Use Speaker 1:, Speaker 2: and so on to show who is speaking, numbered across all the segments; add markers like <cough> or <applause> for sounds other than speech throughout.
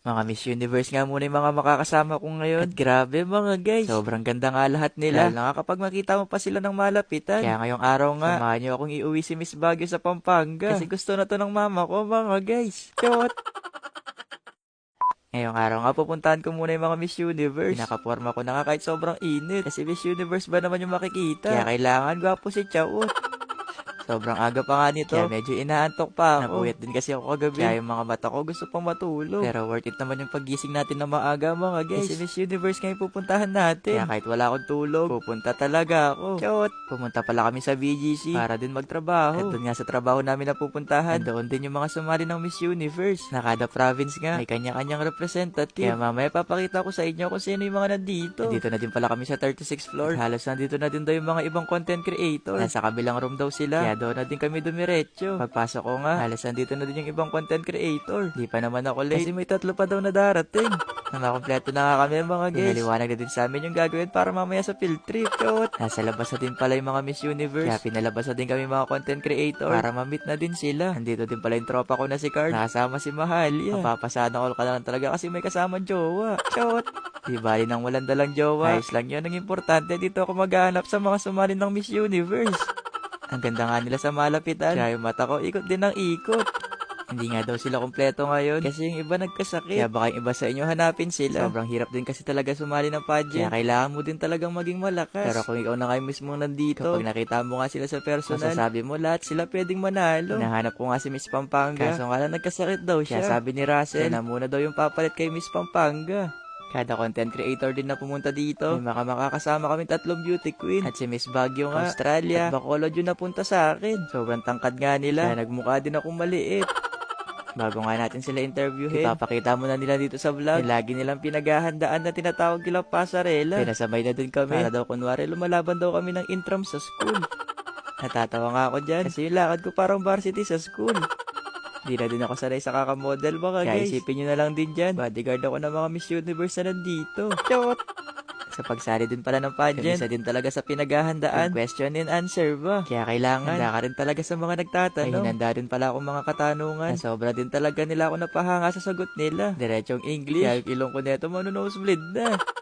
Speaker 1: Mga Miss Universe nga muna yung mga makakasama ko ngayon. At grabe mga guys. Sobrang ganda nga lahat nila. Lalo nga kapag makita mo pa sila ng malapitan. Kaya ngayong araw nga, samahan niyo akong iuwi si Miss Baguio sa Pampanga. Kasi gusto na to ng mama ko mga guys. Chot! Ngayong araw nga pupuntahan ko muna yung mga Miss Universe. Pinakaporma ko na nga kahit sobrang init. Kasi Miss Universe ba naman yung makikita? Kaya kailangan gwapo si Chawot. Sobrang aga pa nga nito. Kaya medyo inaantok pa ako. Napuyat din kasi ako kagabi. Kaya yung mga mata ko gusto pang matulog. Pero worth it naman yung pagising natin na maaga mga guys. Kasi Miss Universe ngayon pupuntahan natin. Kaya kahit wala akong tulog, pupunta talaga ako. Chot! Pumunta pala kami sa BGC para din magtrabaho. At doon nga sa trabaho namin na pupuntahan, doon din yung mga sumali ng Miss Universe. Na kada province nga, may kanya-kanyang representative. Kaya mamaya papakita ko sa inyo kung sino yung mga nandito. Nandito na din pala kami sa 36th floor. At halos nandito na din daw yung mga ibang content creator. Nasa kabilang room daw sila. Kaya doon na din kami dumiretso. Pagpasok ko nga, halos nandito na din yung ibang content creator. Di pa naman ako late. Kasi may tatlo pa daw na darating. na makompleto na nga kami mga guys. Pinaliwanag na din sa amin yung gagawin para mamaya sa field trip. Kot. Nasa labas na din pala yung mga Miss Universe. Kaya pinalabas na din kami mga content creator para ma-meet na din sila. Nandito din pala yung tropa ko na si Card. Nakasama si Mahalia. Mapapasada ko ka lang talaga kasi may kasama jowa. Chot! Di bali nang walang dalang jowa. Ayos lang yun. Ang importante dito ako maghanap sa mga sumali ng Miss Universe. Ang ganda nga nila sa malapitan. Kaya yung mata ko, ikot din ng ikot. Hindi nga daw sila kompleto ngayon kasi yung iba nagkasakit. Kaya baka yung iba sa inyo hanapin sila. Sobrang hirap din kasi talaga sumali ng pageant. Kaya kailangan mo din talagang maging malakas. Pero kung ikaw na kayo mismo nandito, kapag nakita mo nga sila sa personal, masasabi mo lahat sila pwedeng manalo. Hinahanap ko nga si Miss Pampanga. Kaso nga lang nagkasakit daw siya. Kaya sabi ni Russell, na muna daw yung papalit kay Miss Pampanga. Kada content creator din na pumunta dito. May mga makakasama kami tatlong beauty queen. At si Miss Baguio nga, Australia. At Bacolod yung napunta sa akin. Sobrang tangkad nga nila. Kaya nagmukha din akong maliit. <laughs> Bago nga natin sila interviewin, ipapakita mo na nila dito sa vlog. Lagi nilang pinaghahandaan na tinatawag nilang pasarela. Pinasabay na din kami. Para daw kunwari lumalaban daw kami ng intram sa school. Natatawa nga ako dyan. Kasi yung lakad ko parang varsity sa school. Di na din ako sanay sa kakamodel mga Kaya guys. Kaya isipin nyo na lang din dyan. Bodyguard ako ng mga Miss Universe na nandito. Chot! Sa pagsali din pala ng pageant, isa din talaga sa pinaghahandaan. Yung question and answer ba? Kaya kailangan, handa ka rin talaga sa mga nagtatanong. Ay, hinanda din pala akong mga katanungan. Na sobra din talaga nila ako napahanga sa sagot nila. Diretsong English. Kaya yung ilong ko neto manunosebleed na. <laughs>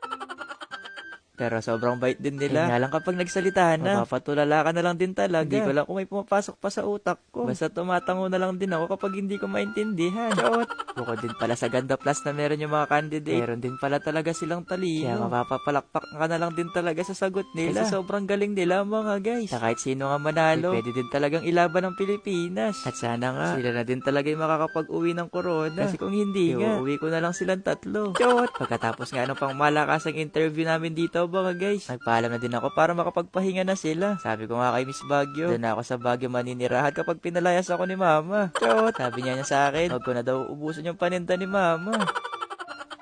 Speaker 1: Pero sobrang bait din nila. Kaya lang kapag nagsalita na, mapapatulala ka na lang din talaga. Hindi ko lang kung may pumapasok pa sa utak ko. Basta tumatango na lang din ako kapag hindi ko maintindihan. Chot! Bukod din pala sa Ganda Plus na meron yung mga candidate, meron din pala talaga silang talino. Kaya mapapapalakpak ka na lang din talaga sa sagot nila. Kasi sobrang galing nila mga guys. Na kahit sino nga manalo, pwede din talagang ilaban ng Pilipinas. At sana nga, sila na din talaga yung makakapag-uwi ng corona. Kasi kung hindi nga, uwi ko na lang silang tatlo. Chot! Pagkatapos nga ng pangmalakasang interview namin dito, mga guys. Nagpaalam na din ako para makapagpahinga na sila. Sabi ko nga kay Miss Baguio, doon ako sa Baguio maninirahan kapag pinalayas ako ni Mama. Chot! Sabi niya niya sa akin, huwag ko na daw ubusin yung paninda ni Mama.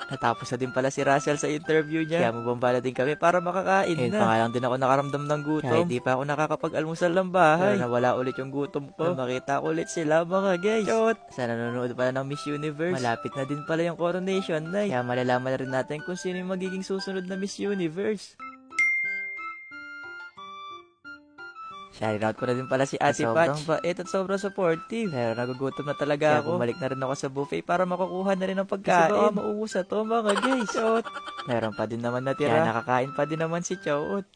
Speaker 1: Natapos na din pala si Russell sa interview niya. Kaya mabambala din kami para makakain Ngayon na. pa nga lang din ako nakaramdam ng gutom. Kaya hindi pa ako nakakapag-almusal ng bahay. Pero nawala ulit yung gutom ko. Nang makita ko ulit sila mga guys. Chot! Sa nanonood pala ng Miss Universe. Malapit na din pala yung coronation night. Kaya malalaman na rin natin kung sino yung magiging susunod na Miss Universe. Shout out ko na din pala si Ate Patch. Sobrang bait at sobrang supportive. Pero nagugutom na talaga Kaya ako. bumalik na rin ako sa buffet para makukuha na rin ng pagkain. Kasi baka mauubos na to mga guys. Chot. Meron pa din naman natira. Kaya nakakain pa din naman si Chot.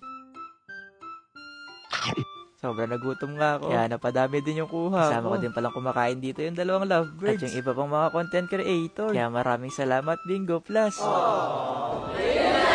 Speaker 1: Sobrang nagutom nga ako. Kaya napadami din yung kuha Kasama ko. ko din palang kumakain dito yung dalawang lovebirds. At yung iba pang mga content creator. Kaya maraming salamat Bingo Plus. Aww, yeah.